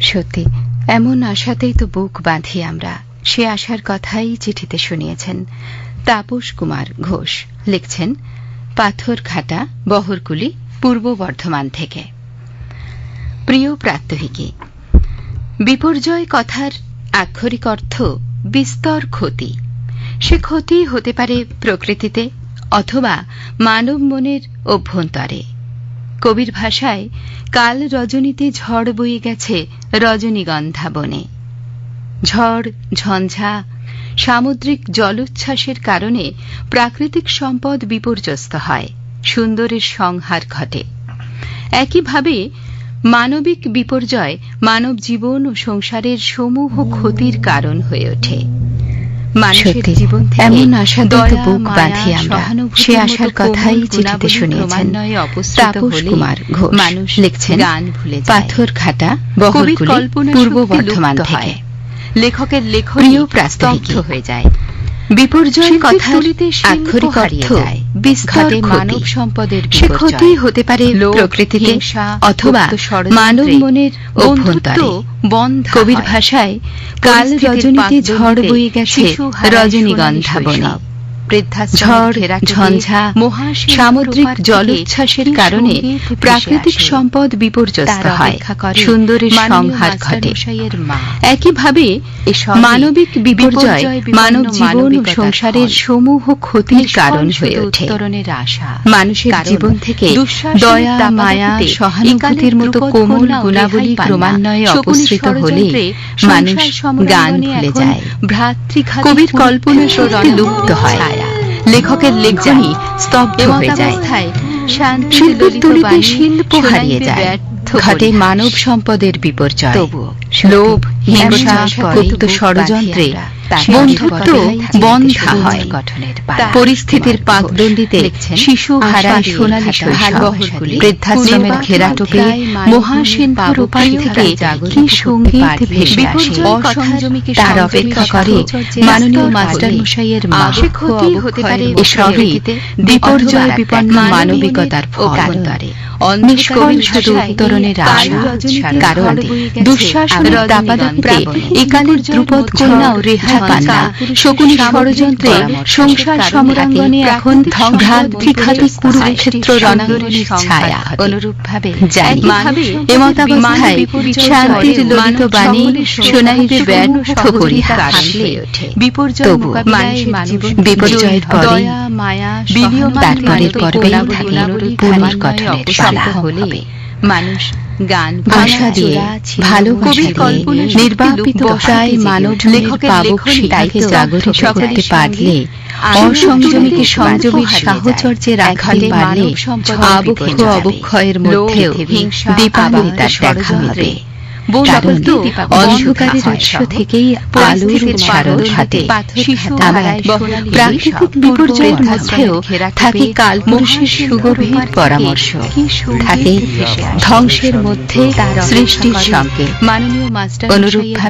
সত্যি, এমন আশাতেই তো বুক বাঁধি আমরা। সে আশার কথাই চিঠিতে শুনিয়েছেন। তাপস কুমার ঘোষ লিখছেন পাথরঘাটা বহরকুলি পূর্ব বর্ধমান থেকে। প্রিয় প্রাত্যহিকী, বিপর্যয় কথার আক্ষরিক অর্থ বিস্তর ক্ষতি। সে ক্ষতি হতে পারে প্রকৃতিতে অথবা মানব মনের অভ্যন্তরে। কবির ভাষায়, কাল রজনীতে ঝড় বয়ে গেছে রজনীগন্ধা বনে। ঝড়, ঝঞ্ঝা, সামুদ্রিক জলোচ্ছ্বাসের কারণে প্রাকৃতিক সম্পদ বিপর্যস্ত হয়, সুন্দরের সংহার ঘটে। একইভাবে মানবিক বিপর্যয় মানব জীবন ও সংসারের সমূহ ক্ষতির কারণ হয়ে ওঠে। সত্যি, এমন আশা তো বুক বাঁধি আমরা। সে আশার কথাই চিঠিতে শুনিয়েছেন। তাপস কুমার ঘোষ মানুষ লিখছেন, কবির বহরকুলি পূর্ব বর্ধমান থেকে হয়। লেখকের লেখনী প্রিয় হয়ে যায় বিপর্যয় কথা আক্ষরিক অর্থ যায়। বিস্তর মানব সম্পদের সে ক্ষতি হতে পারে প্রকৃতিতে অথবা মানব মনের অভ্যন্তরে। বন্ধা কবির ভাষায় কাল রজনীতে ঝড় বয়ে গেছে রজনীগন্ধা বনে। ঝঞ্ঝা সামুদ্রিক জলোচ্ছ্বাসের কারণে প্রাকৃতিক সম্পদ বিপর্যস্ত হয়। সুন্দরের সংহার ঘটে। একইভাবে মানবিক বিপর্যয় মানব জীবন ও সংসারের সমূহ ক্ষতির কারণ হয়ে ওঠে। মানুষের জীবন থেকে দয়া মায়া সহানুভূতির মতো কোমল গুণাবলী। ক্রমান্বয়ে অপসৃত হলে মানুষ গান ভুলে যায়। কবির কল্পনা শক্তি লুপ্ত হয়। লেখকের লেখজানি স্তব্ধ হয়ে যায়। শিল্পের তুলিতে শিল্প হারিয়ে যায়। ঘটে মানব সম্পদের বিপর্যয়। লোভ হিংসা এমন ষড়যন্ত্রে। বন্ধুত্ব বন্ধা হয়। পরিস্থিতির পাকদণ্ডিতে শিশু হারায় সোনালী বৃদ্ধাশ্রমের ঘেরাটোপে উপায় প্রিয় থেকে কি সংগীত ভেসে আসে? তার অপেক্ষা করে মাননীয় মাস্টার মশাইয়ের মা এসবই বিপর্যয় বিপন্ন মানবিকতার ফল। অভ্যন্তরে। শুধু উত্তরণের আশা। কারণ দুঃশাসনের দাপাদাপিতে একালের দ্রুপদ কন্যাও রেহাই পান না। শকুনি ষড়যন্ত্রে সংসার সমরাঙ্গনে এখন কুরুক্ষেত্র রণাঙ্গনের ছায়া অনুরূপভাবে একইভাবে এমতাবস্থায় শান্তির ললিত বাণী ব্যর্থ আসলে ওঠে তবু বিপর্যয়ের পরে তারপরের পর্বেই থাকে পুনর্গঠনের পালা হবে। মানুষ গান ভাষা দিয়ে ভালোবাসা নির্বাপিত প্রায় মানব লেখকের করতে পারলে অসংযমীকে সংযমীর সাহচর্যে রাখতে পারলে আবক্ষ অবক্ষয়ের মধ্যেও দেখা হবে। বন্ধুত্ব অন্ধকারের উৎস থেকেই আলোর উচ্চারণ পাকদলিতে ঘটে শিশু আবার হারায় সোনালী প্রাকৃতিক বিপর্যয়ের মধ্যেও থাকে কালপুরুষের সুগভীর পরামর্শ। কি সংগীত থাকে ধ্বংসের মধ্যে সৃষ্টির সঙ্গে। অনুরূপভাবে